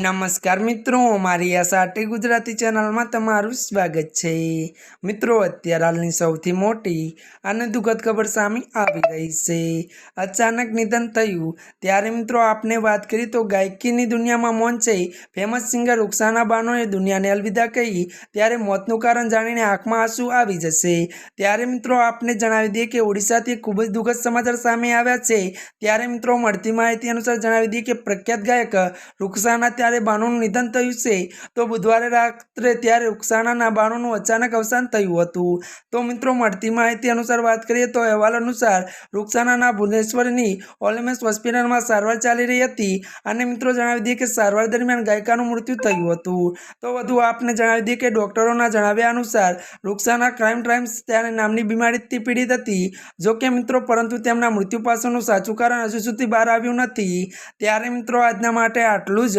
નમસ્કાર મિત્રો, મારી આ સાટી ગુજરાતી ચેનલમાં તમારું સ્વાગત છે. મિત્રો, અત્યારે હાલની સૌથી મોટી અને દુઃખદ ખબર સામે આવી રહી છે. અચાનક નિધન થયું. ત્યારે મિત્રો, આપને વાત કરી તો ગાયકીની દુનિયામાં મૌન છે. ફેમસ સિંગર રૂક્ષાના બાનોએ દુનિયાને અલવિદા કહી, ત્યારે મોતનું કારણ જાણીને આંખમાં આંસુ આવી જશે. ત્યારે મિત્રો, આપને જણાવી દઈએ કે ઓડિશાથી ખૂબ જ દુઃખદ સમાચાર સામે આવ્યા છે. ત્યારે મિત્રો, મળતી માહિતી અનુસાર જણાવી દઈએ કે પ્રખ્યાત ગાયક રૂક્ષાના ત્યારે બાનુનું નિધન થયું છે. તો બુધવારે રાત્રે ત્યારે ઉકસાણાના બાનુનું અચાનક અવસાન થયું હતું. તો મિત્રો, મળતી માહિતી અનુસાર વાત કરીએ તો અહેવાલ અનુસાર રૂક્ષાણાના ભુવનેશ્વરની ઓલમેસ હોસ્પિટલમાં સારવાર ચાલી રહી હતી અને મિત્રો, જણાવી દઈએ કે સારવાર દરમિયાન ગાયિકાનું મૃત્યુ થયું હતું. તો વધુ આપને જણાવી દઈએ કે ડોક્ટરોના જણાવ્યા અનુસાર રૂક્ષાના ક્રાઇમ ટાઈમ્સ ત્યારે નામની બીમારીથી પીડિત હતી. જોકે મિત્રો, પરંતુ તેમના મૃત્યુ પાછળનું સાચું કારણ હજુ સુધી બહાર આવ્યું નથી. ત્યારે મિત્રો, આજના માટે આટલું જ.